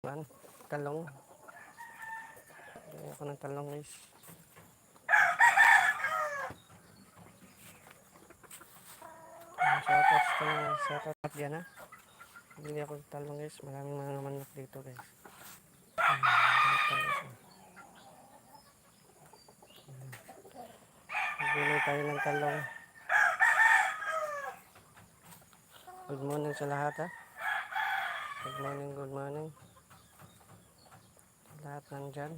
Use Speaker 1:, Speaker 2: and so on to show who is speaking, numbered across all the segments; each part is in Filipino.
Speaker 1: Man, talong. Ako ng talong guys. Shoutout sa shoutout dyan ha. Bili ako ng talong guys. Maraming mga manok dito guys. Bili tayo ng talong. Good morning sa lahat ha. Good morning, good morning. Lahat nandyan.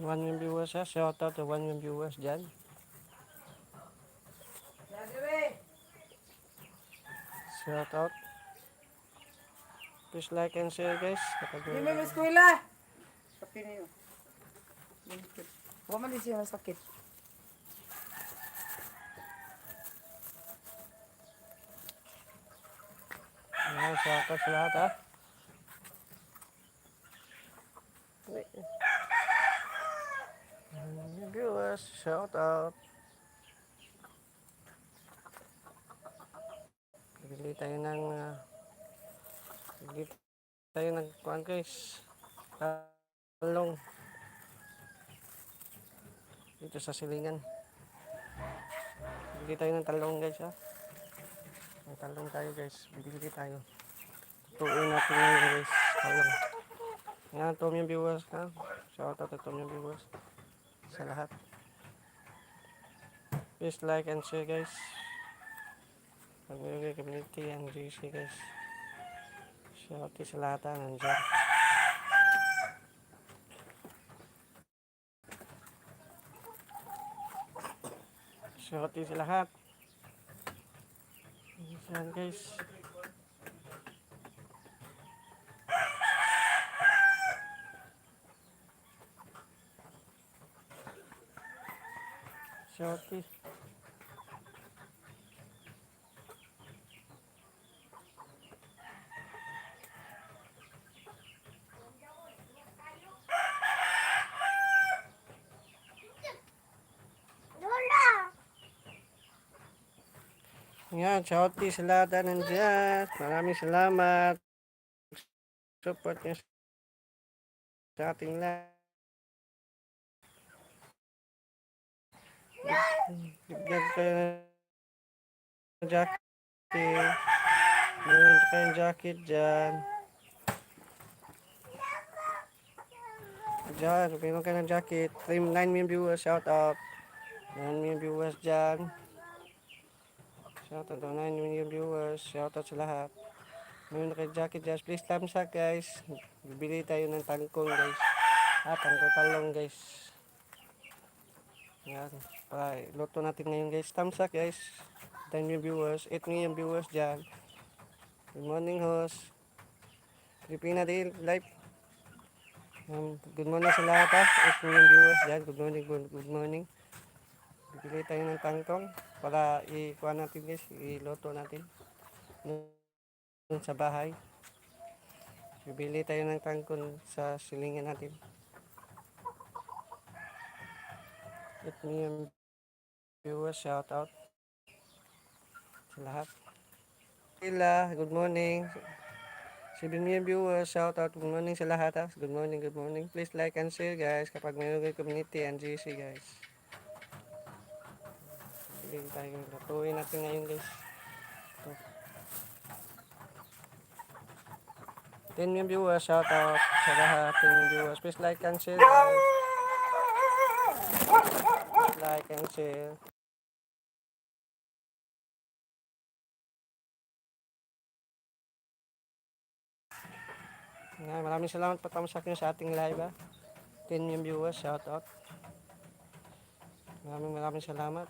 Speaker 1: One million viewers ha. Shout out to one million viewers dyan. Shout out. Please like and share guys. Kapag
Speaker 2: Hindi may eskwela. Kapi niyo. Huwag man siya sakit.
Speaker 1: Ayan, shout out sa lahat ha. Wait. Million viewers. Shout out. Bili tayo ng uh, bili tayo ng kuhan guys. Talong. Dito sa silingan. Bili tayo ng talong guys ha. May talong tayo guys. Bibili tayo. Tutuin natin ngayon guys. Talong. Yan, Tom yung viewers ha. Shout out to Tom yung viewers. Sa lahat. Please like and share guys. Pag-ibigay community and GC guys. Shout out sa lahat ha. Nandiyan. Shout out sa lahat. Yan guys. Shorty. Yan, shouty sa lahat na nandyan. Maraming salamat. Support niyo sa ating lahat. Bigyan kayo ng jacket. Meron kayong jacket dyan. Dyan, meron kayo ng jacket. 9 million viewers, shout out. 9 million viewers dyan. Shout out to 9 million viewers. Shout out sa lahat. Meron kayo jacket dyan. Please thumbs up guys. Bibili tayo ng tangkong guys. Ah, tangkong talong guys. Yan. Para luto natin ngayon guys. Thumbs up guys. 10 million viewers. 8 million viewers dyan. Good morning host. Filipina Day Live. Um, good morning sa lahat ha. 8 million viewers dyan. Good morning, good, good morning. Bibili tayo ng tangkong para ikuha natin guys. Iluto natin. Sa bahay. Bibili tayo ng tangkong sa silingan natin. At yung viewers, shout out sa lahat. Sila, good morning. 7 million viewers, shout out, good morning sa lahat ha. Good morning, good morning. Please like and share guys kapag mayroon kayo community and GC guys. Sige tayo, lutuin natin ngayon guys. Ito. 10 million viewers, shout out sa lahat, 10 million viewers. Please like and share guys. like and share. Nga, maraming salamat po tama sa akin sa ating live ha. 10 million viewers, shout out. Maraming maraming salamat.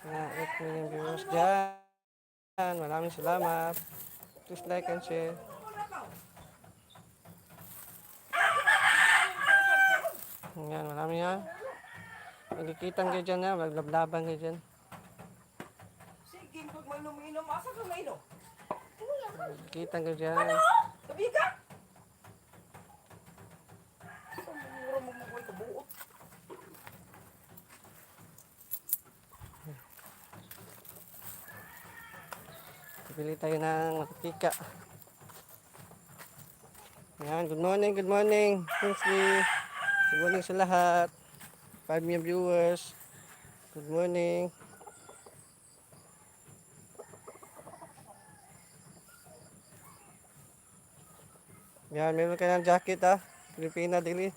Speaker 1: Nga, 8 million viewers dyan. Maraming salamat. Please like and share. Yan, marami yan. Magkikitan kayo dyan ha. Maglablaban kayo dyan.
Speaker 2: Sige, pag mainom-inom, asa ka mainom?
Speaker 1: Magkikitan kayo dyan.
Speaker 2: Tabi ka! Sa mura mo mabuhay ka buot.
Speaker 1: Pili tayo ng makikika. Yan, good morning, good morning. Kingsley. Good morning sa lahat. 5 million viewers. Good morning. Yan, meron ka ng jacket ah. Pilipina dili.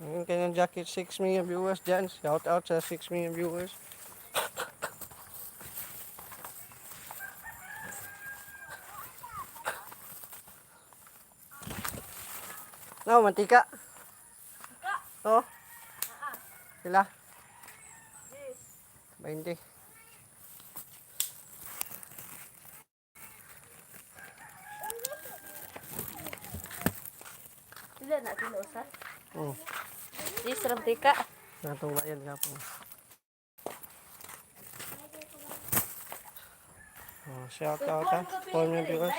Speaker 1: Meron ka ng jacket. 6 million viewers dyan. Shout out sa 6 million viewers. No, mantika. Oh. Sila? 20.
Speaker 3: Sila na usa.
Speaker 1: Oh,
Speaker 3: Di sarap tika.
Speaker 1: natong bayan nga po. Oh, shout out ha. For mga viewers.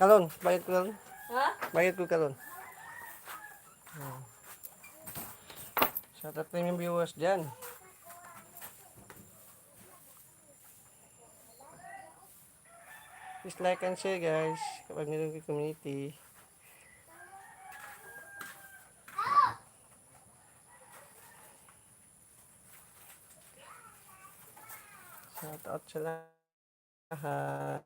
Speaker 1: Kalon, bayad ko kalon.
Speaker 3: Ha?
Speaker 1: Bayad ko kalon. Oh. Shout out yung viewers dyan. Please like and share guys. Kapag meron community. Shout out sa lahat.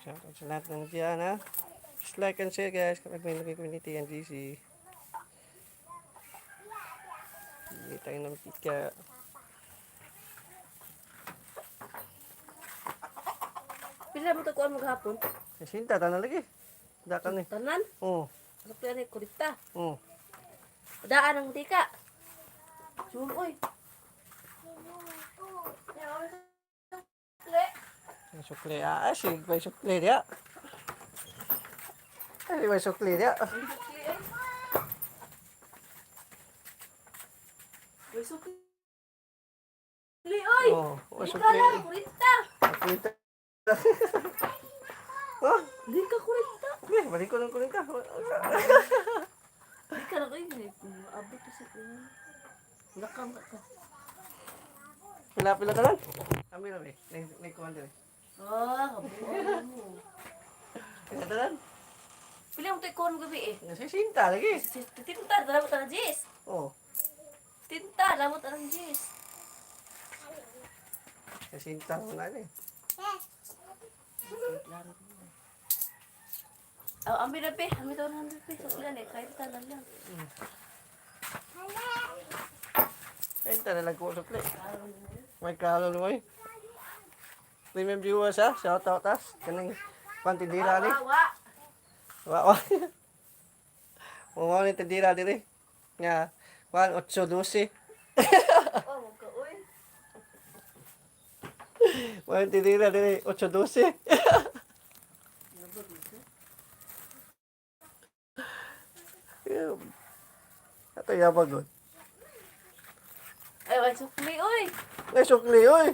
Speaker 1: Shout out sa lahat ng dyan ha. Just like and share guys kapag may naging community ang GC. Hindi tayo ng pika.
Speaker 3: Pila mo to kuan mo gahapon?
Speaker 1: Kasinta, tanong lagi. Dakan eh.
Speaker 3: Tanan.
Speaker 1: Oo.
Speaker 3: Sa pila ni kurita.
Speaker 1: Oo.
Speaker 3: Daan ang tika. Sum oy.
Speaker 1: May sukli. Ah, si may sukli dia. Ay, may sukli dia.
Speaker 3: Uy sukli. Li oy.
Speaker 1: Oh,
Speaker 3: ka
Speaker 1: sukli.
Speaker 3: lang kurita.
Speaker 1: Sukli. Oh,
Speaker 3: Di ka kurita.
Speaker 1: eh, balik ko ng kuling ka.
Speaker 3: Di ka lang oy. Abot ka sa kuan. Lakam ka ka.
Speaker 1: Pila pila ka lang. Kami na. May may kuwan din.
Speaker 3: Ah, kabuo mo.
Speaker 1: Pila ka lang.
Speaker 3: Pila mo to kuan gabi eh.
Speaker 1: Nasisinta lagi.
Speaker 3: Tinta, dala mo tanang jis.
Speaker 1: Oh.
Speaker 3: Tinta, dala mo tanang jis.
Speaker 1: Nasisinta mo na eh.
Speaker 3: Oh, ambil na pe. Ambil tayo ng pe. Suklan eh. Kahit talan lang.
Speaker 1: Ayun talaga ko sukli. May kalon mo eh. Premium viewers ha. Shout out ha. Kanang pantidira ni. Wa wa. Mo ni tindira diri. Nga. Kuan 812.
Speaker 3: Oh, wag ka, uy.
Speaker 1: Mo ni tindira diri 812. Yeah. Ato yabag god.
Speaker 3: Ay, sukli, uy.
Speaker 1: Ngay sukli oy.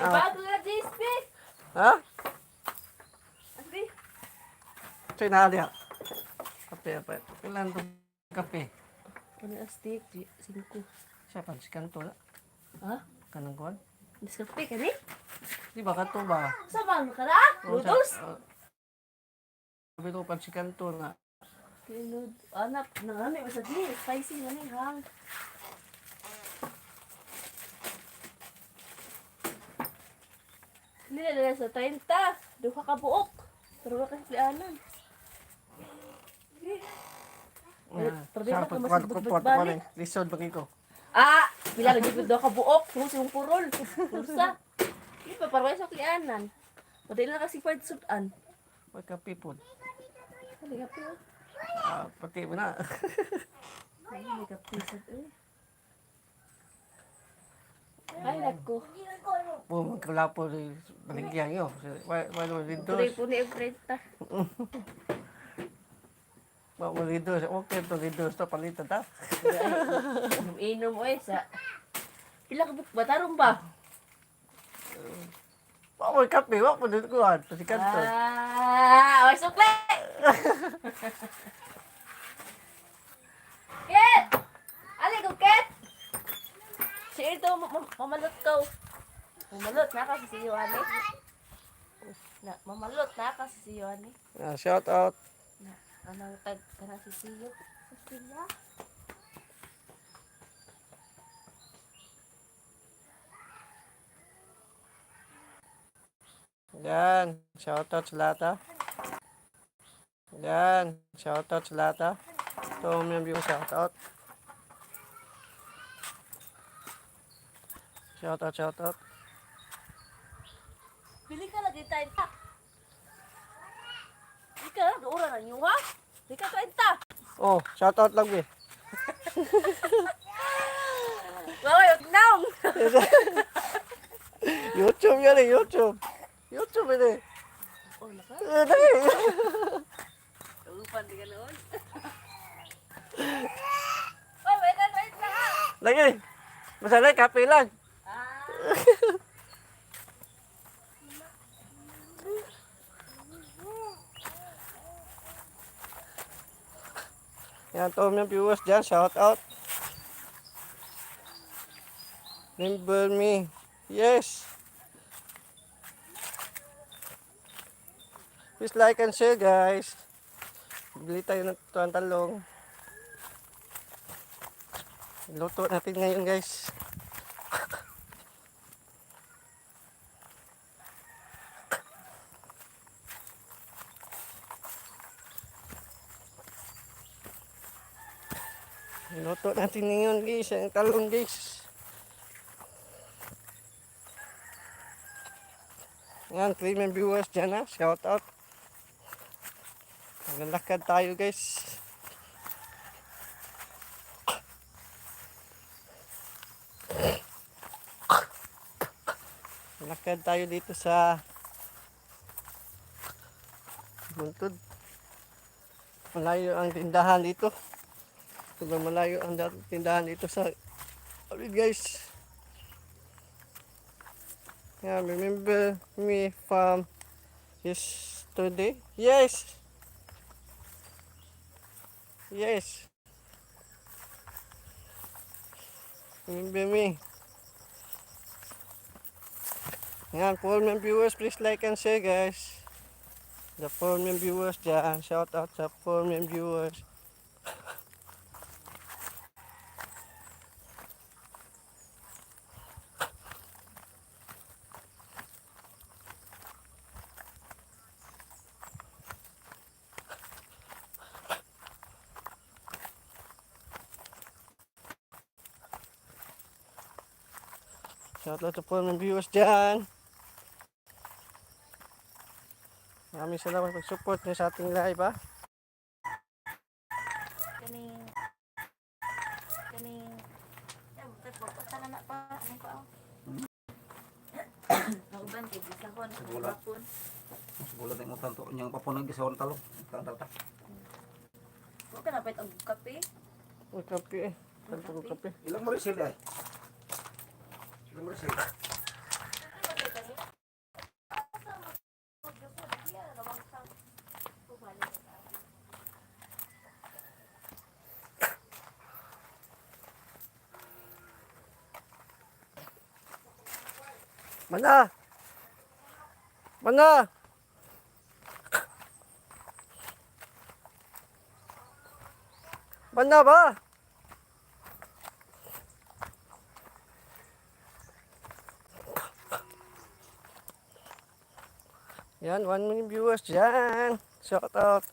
Speaker 1: Ah. Ha?
Speaker 3: Andi.
Speaker 1: Say na dia. Kape apa? Kailan to kape?
Speaker 3: Ano ang steak? Di- Singko.
Speaker 1: Siapa si kanto na?
Speaker 3: Ha?
Speaker 1: Kanang kuan?
Speaker 3: Diskape ka ni?
Speaker 1: Di ba kanto ba?
Speaker 3: Sa bang ka na? Noodles?
Speaker 1: Sabi ko pan si kanto na.
Speaker 3: Anak, nangami ba sa di? Spicy na ni, hang. Nila nila sa 30. Duha ka buok. Pero wala kasi plianan.
Speaker 1: Ah,
Speaker 3: problema ka,
Speaker 1: pagkuhan
Speaker 3: masig
Speaker 1: ko
Speaker 3: bugbog
Speaker 1: po
Speaker 3: balik.
Speaker 1: ko ba ko?
Speaker 3: Ah! Bila na jud daw ka buok. Kung siyang purol. Kursa. Di pa parway sa plianan. Pwede na kasi part sudan.
Speaker 1: Magkape po.
Speaker 3: Halika po.
Speaker 1: Ah, pati mo na.
Speaker 3: Ay, may kapisag eh. Ay, nako.
Speaker 1: Po, magkalapo rin baligyan nyo. Wala mo dito.
Speaker 3: Tuloy po ni Efreta.
Speaker 1: Wala mo dito. Okay to dito. Ito palitan ta.
Speaker 3: Inom o eh sa... Pila ka ba? Tarong ba?
Speaker 1: Wala mo kape. Wala mo dito ko. Pasikat to.
Speaker 3: Ah! Oy, sukle! Si ito, ma- ma- mamalot ko. Mamalot na ka si Yohane. Na, mamalot na ka si Yohane.
Speaker 1: Ah, shout out.
Speaker 3: Na, anong tag ka na si Siyo. Sila?
Speaker 1: Yan. Shout out sa lahat ha. Yan. Shout out sa lahat ha. Ito yung view shout out. Shout out, shout out.
Speaker 3: Pili ka lagi tayo ta. Pili ka lang, ura na niyo ha? Pili ka tayo ta.
Speaker 1: Oh, shout out lang eh.
Speaker 3: Waway, naong!
Speaker 1: YouTube yan eh, YouTube. YouTube yan eh.
Speaker 3: Oh, naka.
Speaker 1: Eh, dali.
Speaker 3: Upan di ka noon.
Speaker 1: Lagi. Masalay, kape lang. Yan, to mga viewers dyan. Shout out. Remember me. Yes. Please like and share guys. Bili tayo ng tuwang talong. Natin ngayon guys. Luto natin ngayon guys. Ang talong guys. Yan, premium viewers dyan ha. Shout out. Maglalakad tayo guys. Lakad tayo dito sa Buntod. Malayo ang tindahan dito. Sobrang malayo ang tindahan dito sa Alright guys. Yeah, remember me from yesterday? Yes. Yes. Remember me. Yan, Pullman viewers, please like and share guys. The Pullman viewers dyan. Shout out sa Pullman viewers. Shout out sa Pullman viewers dyan. Maraming salamat pag-support nyo sa ating live ha.
Speaker 3: Kaning... Kaning... Ya, bukat bukat ka na pa. Ano oh? Ako ba, kay Bisahon, sa
Speaker 4: Wala.
Speaker 3: hapon.
Speaker 4: Bulat yung utang to. Yung papunag sa talo. Tanda ta.
Speaker 3: Huwag ka napit ang kape.
Speaker 1: Uy, kape eh. Tanto ko kape.
Speaker 4: Ilang mo rin sila eh. Ilang mo rin sila.
Speaker 1: Mana? Mana? Mana ba? Yan, 1 million viewers dyan. Shout out.